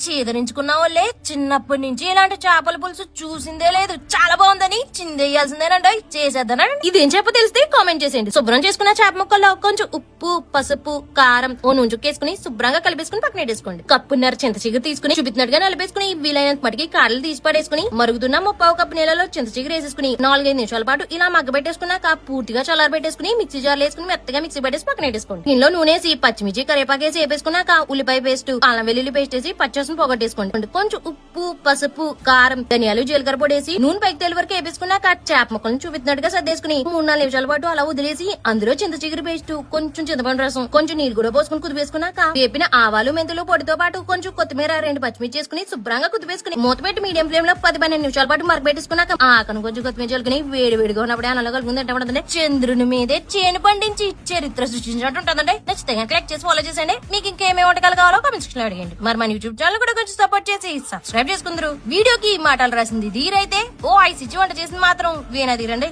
అని చేదరించుకున్న వాళ్ళే చిన్నప్పటి నుంచి ఇలాంటి చేపల పులుసు చూసిందే లేదు. చాలా బాగుందని చిందేయాల్సిందేనండి చేసేద్దానండి. ఇదేం చేప తెలిస్తే కామెంట్ చేసేయండి. శుభ్రం చేసుకున్న చేప ముక్కల్లో కొంచెం ఉప్పు పసుపు కారం ఓ నుంచుకేసుకుని శుభ్రంగా కలిపేసుకుని పక్కన పెట్టేసుకోండి. కప్పున్నర చింత చిగురు తీసుకుని చూపించినట్టుగా నలిపేసుకుని వీలైనంత మటుకి కాడలు తీసి పడేసుకుని మరుగుతున్న ముప్పావు కప్పు నీళ్ళలో చింత చిగురు వేసేసుకుని నాలుగైదు నిమిషాల పాటు ఇలా మగ్గబెట్టేసుకున్నాక పూర్తిగా చల్లారబెట్టేసుకుని మిక్సీ జార్లు వేసుకుని మెత్తగా మిక్సీ పట్టేసి పక్కన పెట్టేసుకోండి. దీనిలో నూనె వేసి పచ్చిమిర్చి కరేపాకేసి వేపేసుకున్నాక ఉల్లిపాయ పేస్ట్ అల్లం వెల్లుల్లి పేస్ట్ వేసి కోసం పొగట్టేసుకోండి. కొంచెం ఉప్పు పసుపు కారం ధనియాలు జీలకర్ర పొడేసి వేసి నూనె పైకి తెలి వరకు వేపేసుకున్నాక చేప ముక్కలను చూపించినట్టుగా సర్దేసుకుని మూడు నాలుగు నిమిషాల పాటు అలా వదిలేసి అందులో చింత చిగురు పేస్ట్ కొంచెం చింతపండు రసం కొంచెం నీళ్ళు కూడా పోసుకుని కుదిపేసుకున్నాక వేపిన ఆవాలు మెంతులు పొడితో పాటు కొంచెం కొత్తిమీర రెండు పచ్చిమిర్చి చేసుకుని శుభ్రంగా కుదిపేసుకుని మూత పెట్టి మీడియం ఫ్లేమ్లో పది పన్నెండు నిమిషాల పాటు మరగబెట్టేసుకున్నాక ఆకను కొంచెం కొత్తిమీర చల్లుకుని వేడి వేడిగా ఉన్నప్పుడే అన్నంలో కలుపుకుని చంద్రుని మీదే చేను పండించి చరిత్ర సృష్టించినట్టు ఉంటుందండి. నచ్చితే క్లిక్ చేసి ఫాలో చేసేయండి. మీకు ఇంకేమేమి వంటకాలు కావాలో కామెంట్ సెక్షన్లో అడిగండి. మరి మన యూట్యూబ్ ఛానల్ కూడా కొంచెం సపోర్ట్ చేసి సబ్స్క్రైబ్ చేసుకుందరు. వీడియోకి ఈ మాటలు రాసింది ధీరైతే. ఓ ఐ సిచ్చి వంట చేసింది మాత్రం వీణా తీరండి